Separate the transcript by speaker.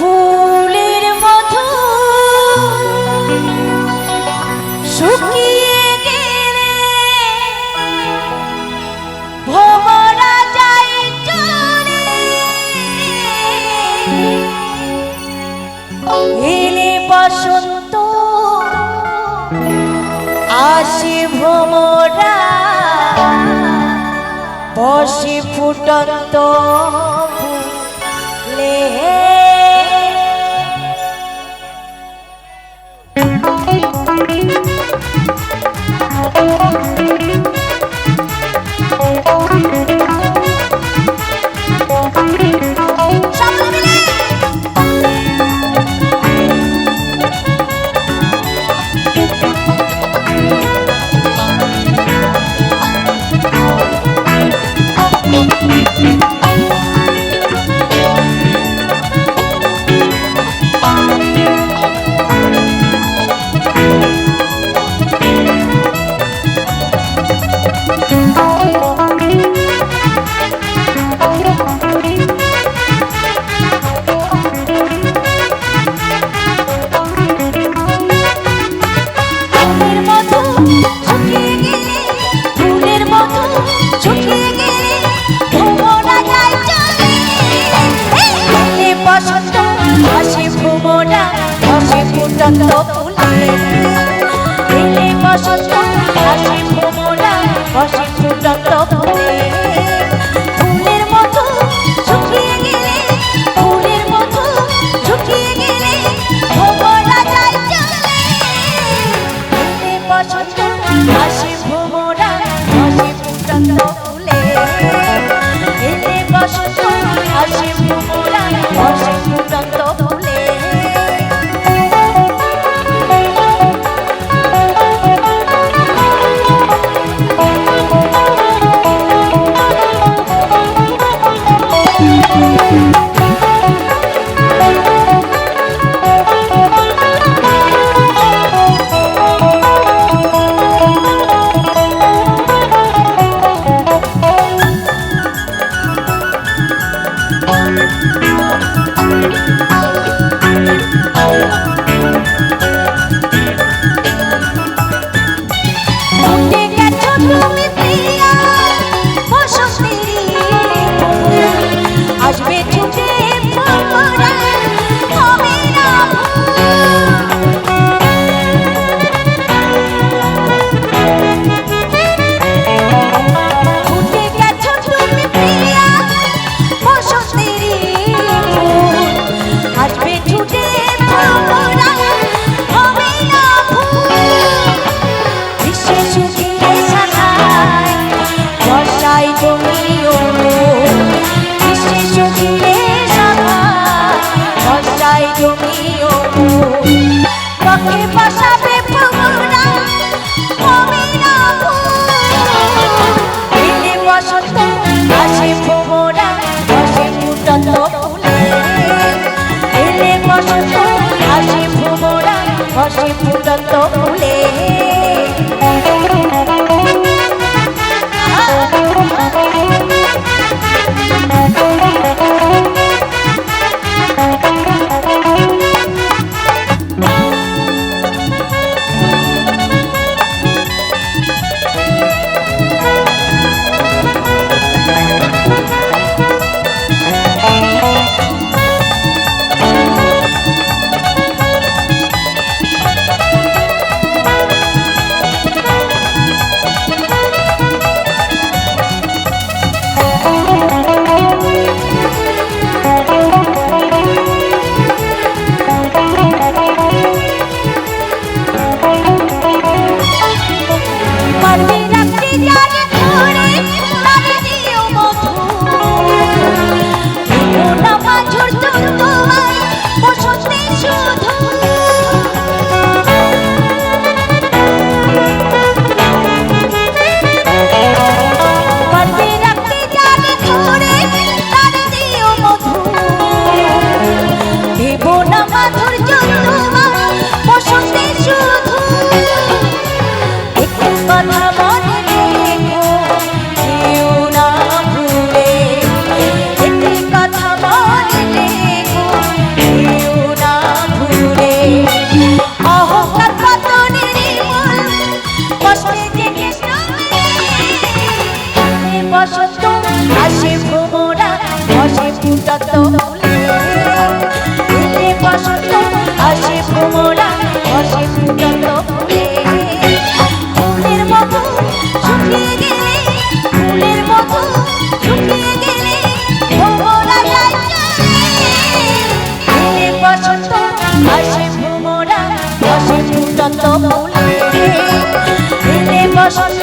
Speaker 1: ফুলের মতো শুকিয়ে বসন্ত আসি ভোমরা বসি ফুটন্ত Thank you. Yeah. Thank বসন্ত আসে ভোমরা আসে ফুটন্ত ফুলে। এলে বসন্ত আসে ভোমরা আসে ফুটন্ত ফুলে। বসন্ত, আসে ভোমরা, বসে ফুটত বসন্ত, আসে ভোমরা, বসে ফুটত ফুলের মতো শুকিয়ে গেলে, ফুলের মতো শুকিয়ে গেলে ভোমরা যায় চলে। বসন্ত, আসে ভোমরা, বসে ফুটত ফুলে বসন্ত